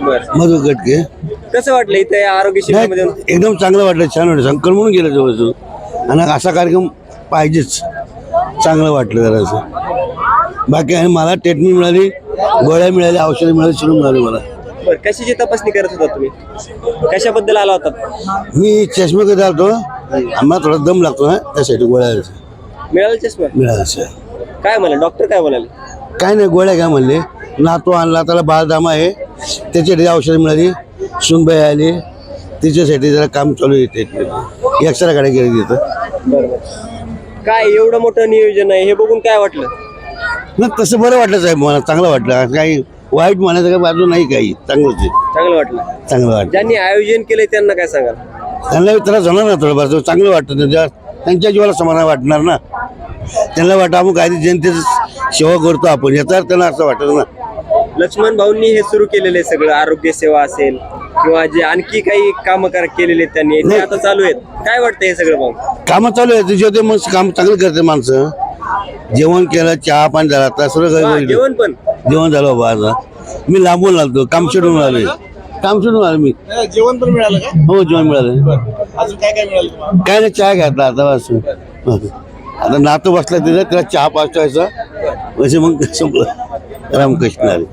बरं. मधु गटके कसं वाटलं इथे आरोग्य शिबिरामध्ये? एकदम चांगलं वाटलं छान वाटलं. संकल म्हणून गेलं जवळ आणि असा कार्यक्रम पाहिजेच. चांगलं वाटलं जरासं बाकी आणि मला ट्रीटमेंट मिळाली गोळ्या मिळाल्या औषधं मिळाली सगळं मिळाली मला. बरं कशाची तपासणी करत होता तुम्ही? कशाबद्दल आला होता? मी चष्मेकडे आलतो. आम्हाला थोडा दम लागतो ना त्यासाठी गोळ्या मिळाला चष्मा? मिळायचं काय म्हणाले? डॉक्टर काय म्हणाले? काय नाही गोळ्या काय म्हणले. नातू आणला त्याला बाळदामा आहे. त्याच्यासाठी औषधं मिळाली. सुनबाई आली. तिच्यासाठी जरा काम चालू येते एक्स्ट्रा गाड्या गेली तिथं. काय एवढं मोठं नियोजन आहे? हे बघून काय वाटलं? नाही तसं बरं वाटलं साहेब मला चांगलं वाटलं. काही वाईट म्हणायचं काही बाजू नाही काही. चांगलंच चांगलं वाटलं. चांगलं वाटतं ज्यांनी आयोजन केलंय त्यांना काय सांगाल? त्यांना त्रास होणार ना थोडंफार. चांगलं वाटतं त्यांच्या त्यांच्या जीवाला समाधान वाटणार ना. त्यांना वाटतं आपण काही जनतेचं सेवा करतो आपण. याचा त्यांना असं वाटत ना. लक्ष्मण भाऊंनी हे सुरू केलेलं आहे सगळं आरोग्य सेवा असेल किंवा जे आणखी काही काम केलेले आहेत त्यांनी ते आता चालू आहेत काय वाटतं हे सगळं भाऊ? कामं चालू आहे तुझ्या ते मग काम चांगलं करते माणसं. जेवण केलं चहा पाणी झाला आता सगळं काही हा. जेवण पण? जेवण झालं बाबा आता. मी लांबून आलतो काम सोडून आलोय. काम सोडून आलो मी. जेवण पण मिळालं का? हो जेवण मिळालं. अजून काय काय मिळालं तुम्हाला? काय नाही चहा घातला आता बस. आता नातू बसला तिथं त्याला चहा पाचवायचा म्हणजे मग संपलं. रामकृष्ण हरी.